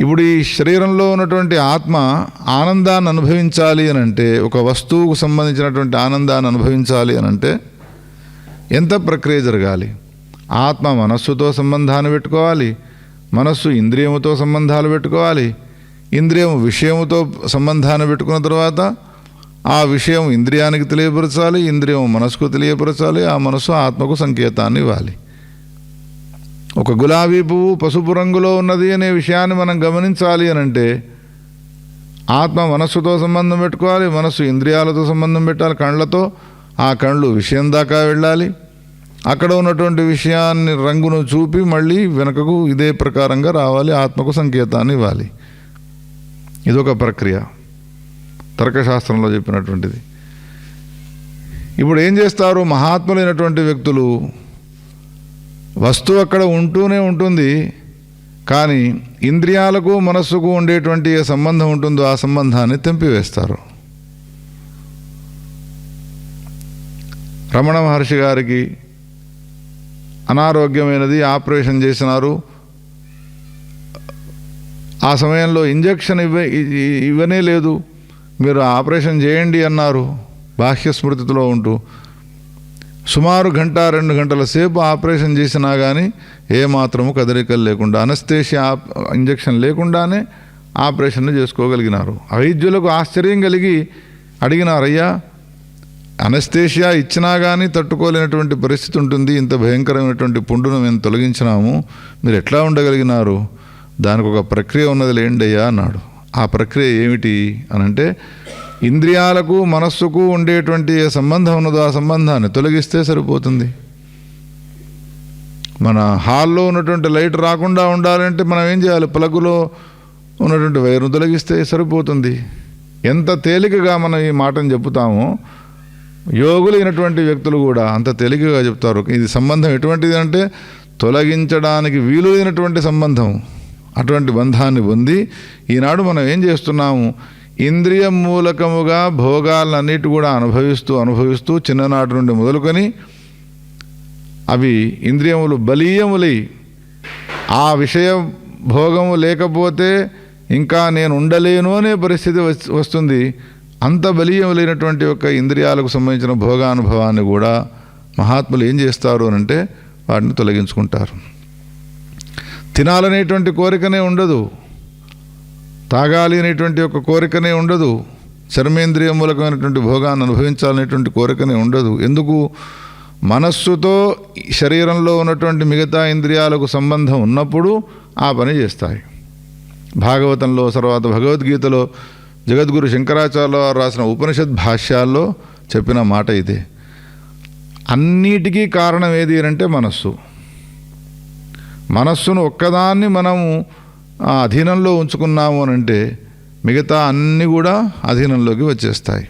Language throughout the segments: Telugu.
ఇప్పుడు ఈ శరీరంలో ఉన్నటువంటి ఆత్మ ఆనందాన్ని అనుభవించాలి అని అంటే ఒక వస్తువుకు సంబంధించినటువంటి ఆనందాన్ని అనుభవించాలి అని అంటే ఎంత ప్రక్రియ జరగాలి? ఆత్మ మనస్సుతో సంబంధాన్ని పెట్టుకోవాలి మనస్సు ఇంద్రియముతో సంబంధాలు పెట్టుకోవాలి ఇంద్రియం విషయముతో సంబంధాన్ని పెట్టుకున్న తర్వాత ఆ విషయం ఇంద్రియానికి తెలియపరచాలి ఇంద్రియం మనసుకు తెలియపరచాలి ఆ మనసు ఆత్మకు సంకేతాన్ని ఇవ్వాలి. ఒక గులాబీ పువ్వు పసుపు రంగులో ఉన్నది అనే విషయాన్ని మనం గమనించాలి అని అంటే ఆత్మ మనస్సుతో సంబంధం పెట్టుకోవాలి మనస్సు ఇంద్రియాలతో సంబంధం పెట్టాలి కళ్ళతో ఆ కళ్ళు విషయం దాకా వెళ్ళాలి. అక్కడ ఉన్నటువంటి విషయాన్ని రంగును చూపి మళ్ళీ వెనకకు ఇదే ప్రకారంగా రావాలి ఆత్మకు సంకేతాన్ని ఇవ్వాలి. ఇదొక ప్రక్రియ. తర్కశాస్త్రంలో చెప్పినటువంటిది. ఇప్పుడు ఏం చేస్తారు? మహాత్ములైనటువంటి వ్యక్తులు వస్తువు అక్కడ ఉంటూనే ఉంటుంది కానీ ఇంద్రియాలకు మనస్సుకు ఉండేటువంటి ఏ సంబంధం ఉంటుందో ఆ సంబంధాన్ని తెంపివేస్తారు. రమణ మహర్షి గారికి అనారోగ్యమైనది ఆపరేషన్ చేసినారు. ఆ సమయంలో ఇంజక్షన్ ఇవ్వ ఇవ్వనే లేదు. మీరు ఆపరేషన్ చేయండి అన్నారు. బాహ్య స్మృతిలో ఉంటూ సుమారు గంట రెండు గంటల సేపు ఆపరేషన్ చేసినా కానీ ఏమాత్రము కదలికలు లేకుండా అనస్థేషియా ఇంజక్షన్ లేకుండానే ఆపరేషన్ చేసుకోగలిగినారు. వైద్యులకు ఆశ్చర్యం కలిగి అడిగినారయ్యా అనస్థేషియా ఇచ్చినా కానీ తట్టుకోలేనటువంటి పరిస్థితి ఉంటుంది. ఇంత భయంకరమైనటువంటి పుండును మేము తొలగించినాము. మీరు ఎట్లా ఉండగలిగినారు? దానికి ఒక ప్రక్రియ ఉన్నది లేండయ్యా అన్నాడు. ఆ ప్రక్రియ ఏమిటి? అనంటే ఇంద్రియాలకు మనస్సుకు ఉండేటువంటి ఏ సంబంధం ఉన్నదో ఆ సంబంధాన్ని తొలగిస్తే సరిపోతుంది. మన హాల్లో ఉన్నటువంటి లైట్ రాకుండా ఉండాలంటే మనం ఏం చేయాలి? ప్లగ్లో ఉన్నటువంటి వైర్ను తొలగిస్తే సరిపోతుంది. ఎంత తేలికగా మనం ఈ మాటను చెబుతామో యోగులైనటువంటి వ్యక్తులు కూడా అంత తేలికగా చెప్తారు. ఇది సంబంధం ఎటువంటిది అంటే తొలగించడానికి వీలులైనటువంటి సంబంధం. అటువంటి బంధాన్ని పొంది ఈనాడు మనం ఏం చేస్తున్నాము? ఇంద్రియ మూలకముగా భోగాలన్నిటి కూడా అనుభవిస్తూ అనుభవిస్తూ చిన్ననాటి నుండి మొదలుకొని అవి ఇంద్రియములు బలీయములై ఆ విషయ భోగము లేకపోతే ఇంకా నేను ఉండలేను అనే పరిస్థితి వస్తుంది. అంత బలీయములైనటువంటి యొక్క ఇంద్రియాలకు సంబంధించిన భోగానుభవాన్ని కూడా మహాత్ములు ఏం చేస్తారు అంటే వాటిని తొలగించుకుంటారు. తినాలనేటువంటి కోరికనే ఉండదు. తాగాలి అనేటువంటి ఒక కోరికనే ఉండదు. చర్మేంద్రియ మూలకమైనటువంటి భోగాన్ని అనుభవించాలనేటువంటి కోరికనే ఉండదు. ఎందుకు? మనస్సుతో శరీరంలో ఉన్నటువంటి మిగతా ఇంద్రియాలకు సంబంధం ఉన్నప్పుడు ఆ పని చేస్తాయి. భాగవతంలో తర్వాత భగవద్గీతలో జగద్గురు శంకరాచార్య వారు రాసిన ఉపనిషత్ భాష్యాల్లో చెప్పిన మాట ఇదే. అన్నిటికీ కారణం ఏది అంటే మనస్సు. మనస్సును ఒక్కదాన్ని మనము అధీనంలో ఉంచుకున్నాము అని అంటే మిగతా అన్నీ కూడా అధీనంలోకి వచ్చేస్తాయి.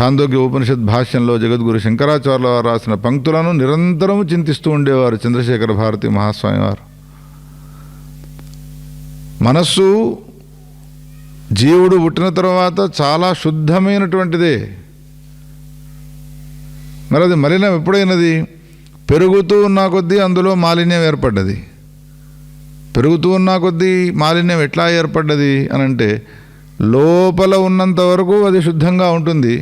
చాందోగ్య ఉపనిషత్ భాష్యంలో జగద్గురు శంకరాచార్యుల వారు రాసిన పంక్తులను నిరంతరం చింతిస్తూ ఉండేవారు చంద్రశేఖర భారతి మహాస్వామి వారు. మనస్సు జీవుడు పుట్టిన తర్వాత చాలా శుద్ధమైనటువంటిదే. మరి అది మలినం ఎప్పుడైనది? పెరుగుతూ ఉన్న కొద్దీ అందులో మాలిన్యం ఏర్పడ్డది. పెరుగుతూ ఉన్న కొద్దీ మాలిన్యం ఎట్లా ఏర్పడ్డది అని అంటే లోపల ఉన్నంత వరకు అది శుద్ధంగా ఉంటుంది.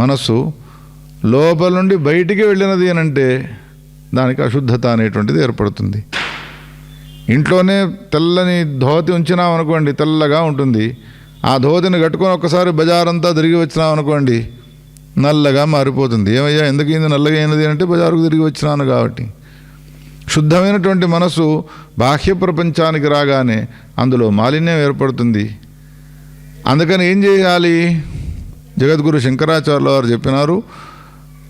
మనస్సు లోపల నుండి బయటికి వెళ్ళినది అని అంటే దానికి అశుద్ధత అనేటువంటిది ఏర్పడుతుంది. ఇంట్లోనే తెల్లని ధోతి ఉంచినాం అనుకోండి తెల్లగా ఉంటుంది. ఆ ధోతిని కట్టుకొని ఒక్కసారి బజారంతా తిరిగి వచ్చినాం అనుకోండి నల్లగా మారిపోతుంది. ఏమయ్యా ఎందుకు ఇది నల్లగా అయినది అంటే బజారుకు తిరిగి వచ్చినాను కాబట్టి. శుద్ధమైనటువంటి మనసు బాహ్య ప్రపంచానికి రాగానే అందులో మాలిన్యం ఏర్పడుతుంది. అందుకని ఏం చేయాలి? జగద్గురు శంకరాచార్యుల వారు చెప్పినారు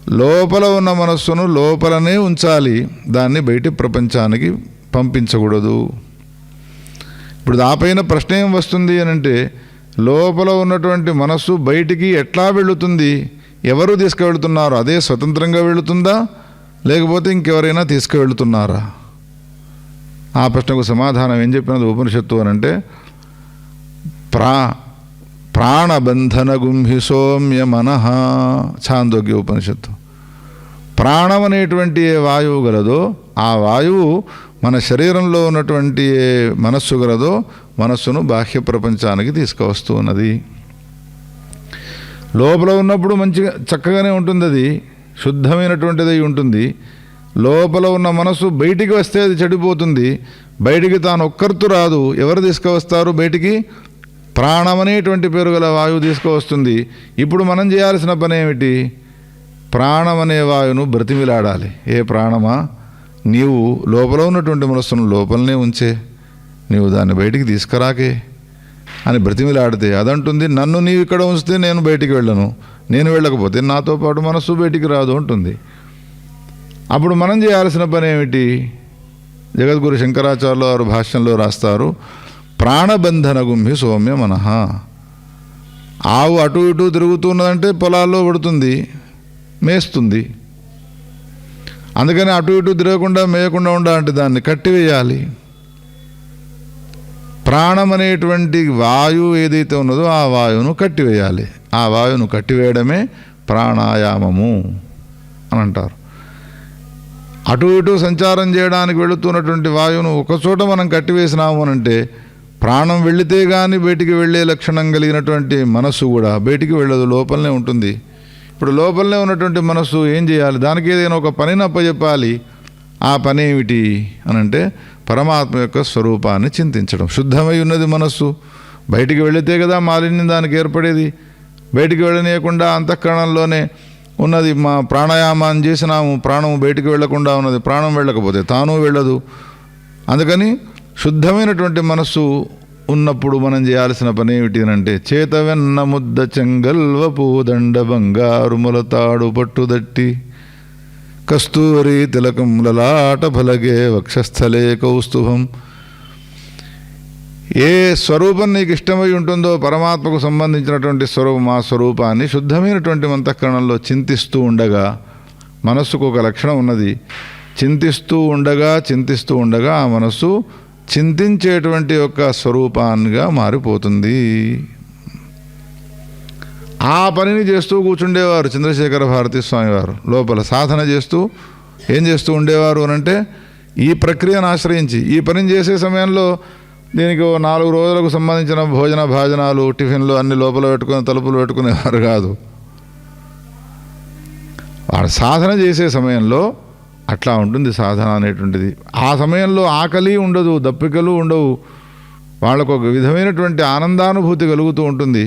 లోపల ఉన్న మనస్సును లోపలనే ఉంచాలి దాన్ని బయటి ప్రపంచానికి పంపించకూడదు. ఇప్పుడు దాపైన ప్రశ్న ఏం వస్తుంది అని అంటే లోపల ఉన్నటువంటి మనస్సు బయటికి ఎట్లా వెళుతుంది? ఎవరు తీసుకువెళుతున్నారు? అదే స్వతంత్రంగా వెళుతుందా? లేకపోతే ఇంకెవరైనా తీసుకువెళ్తున్నారా ఆ ప్రశ్నకు సమాధానం ఏం చెప్పినది ఉపనిషత్తు అని అంటే ప్రా ప్రాణబంధన గుంహి సౌమ్య మనః ఛాందోగ్య ఉపనిషత్తు. ప్రాణం అనేటువంటి ఏ వాయువు గలదో ఆ వాయువు మన శరీరంలో ఉన్నటువంటి ఏ మనస్సు గలదో మనస్సును బాహ్య ప్రపంచానికి తీసుకువస్తూ ఉన్నది. లోపల ఉన్నప్పుడు మంచిగా చక్కగానే ఉంటుంది అది శుద్ధమైనటువంటిది ఉంటుంది. లోపల ఉన్న మనసు బయటికి వస్తే అది చెడిపోతుంది. బయటికి తాను ఒక్కరితో రాదు. ఎవరు తీసుకువస్తారు బయటికి? ప్రాణం అనేటువంటి పేరు గల వాయువు తీసుకువస్తుంది. ఇప్పుడు మనం చేయాల్సిన పని ఏమిటి? ప్రాణం అనే వాయువును బ్రతిమిలాడాలి. ఏ ప్రాణమా? నీవు లోపల ఉన్నటువంటి మనస్సును లోపలనే ఉంచే. నీవు దాన్ని బయటికి తీసుకురాకే అని బ్రతిమిలాడితే అదంటుంది నన్ను నీవు ఇక్కడ ఉంచితే నేను బయటికి వెళ్ళను. నేను వెళ్ళకపోతే నాతో పాటు మనస్సు బయటికి రాదు ఉంటుంది అప్పుడు మనం చేయాల్సిన పని ఏమిటి? జగద్గురు శంకరాచార్యుల వారు భాష్యంలో రాస్తారు ప్రాణబంధన గుంభి సౌమ్య మనహ ఆవు అటు ఇటు తిరుగుతున్నదంటే పొలాల్లో పడుతుంది మేస్తుంది. అందుకని అటు ఇటు తిరగకుండా మేయకుండా ఉండాలంటే దాన్ని కట్టివేయాలి. ప్రాణం అనేటువంటి వాయువు ఏదైతే ఉన్నదో ఆ వాయువును కట్టివేయాలి. ఆ వాయువును కట్టివేయడమే ప్రాణాయామము అని అంటారు. అటు ఇటు సంచారం చేయడానికి వెళుతున్నటువంటి వాయువును ఒకచోట మనం కట్టివేసినాము అనంటే ప్రాణం వెళితే కానీ బయటికి వెళ్ళే లక్షణం కలిగినటువంటి మనస్సు కూడా బయటికి వెళ్ళదు లోపలనే ఉంటుంది. ఇప్పుడు లోపలనే ఉన్నటువంటి మనస్సు ఏం చేయాలి? దానికి ఏదైనా ఒక పనిని అప్పచెప్పాలి ఆ పని ఏమిటి? అని అంటే పరమాత్మ యొక్క స్వరూపాన్ని చింతించడం. శుద్ధమై ఉన్నది మనస్సు. బయటికి వెళితే కదా మాలిన్యం దానికి ఏర్పడేది. బయటికి వెళ్ళనీయకుండా అంతఃకరణంలోనే ఉన్నది మా ప్రాణాయామాన్ని చేసినాము. ప్రాణం బయటికి వెళ్ళకుండా ఉన్నది. ప్రాణం వెళ్ళకపోతే తాను వెళ్ళదు. అందుకని శుద్ధమైనటువంటి మనస్సు ఉన్నప్పుడు మనం చేయాల్సిన పని ఏమిటి అని అంటే చేతవెన్న ముద్ద చెంగల్వ పూదండ బంగారు ములతాడు పట్టుదట్టి కస్తూరి తిలకం లలాట ఫలగే వక్షస్థలే కౌస్తుభం. ఏ స్వరూపం నీకు ఇష్టమై ఉంటుందో పరమాత్మకు సంబంధించినటువంటి స్వరూపం ఆ స్వరూపాన్ని శుద్ధమైనటువంటి అంతఃకరణంలో చింతిస్తూ ఉండగా మనస్సుకు ఒక లక్షణం ఉన్నది. చింతిస్తూ ఉండగా చింతిస్తూ ఉండగా ఆ మనస్సు చింతించేటువంటి యొక్క స్వరూపాన్నిగా మారిపోతుంది. ఆ పనిని చేస్తూ కూర్చుండేవారు చంద్రశేఖర భారతి స్వామివారు. లోపల సాధన చేస్తూ ఏం చేస్తూ ఉండేవారు అని అంటే ఈ ప్రక్రియను ఆశ్రయించి ఈ పనిని చేసే సమయంలో దీనికి ఓ నాలుగు రోజులకు సంబంధించిన భోజన భాజనాలు టిఫిన్లు అన్ని లోపల పెట్టుకుని తలుపులు పెట్టుకునేవారు కాదు. వాడు సాధన చేసే సమయంలో అట్లా ఉంటుంది సాధన అనేటువంటిది. ఆ సమయంలో ఆకలి ఉండదు దప్పికలు ఉండవు. వాళ్ళకు ఒక విధమైనటువంటి ఆనందానుభూతి కలుగుతూ ఉంటుంది.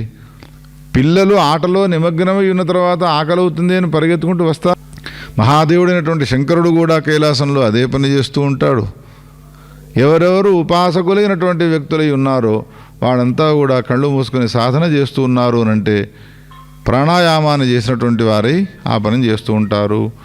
పిల్లలు ఆటలో నిమగ్నమై ఉన్న తర్వాత ఆకలి అవుతుంది అని పరిగెత్తుకుంటూ వస్తారు. మహాదేవుడైనటువంటి శంకరుడు కూడా కైలాసంలో అదే పని చేస్తూ ఉంటాడు. ఎవరెవరు ఉపాసకులైనటువంటి వ్యక్తులై ఉన్నారో వాళ్ళంతా కూడా కళ్ళు మూసుకొని సాధన చేస్తూ ఉన్నారు అని అంటే ప్రాణాయామాన్ని చేసినటువంటి వారై ఆ పని చేస్తూ ఉంటారు.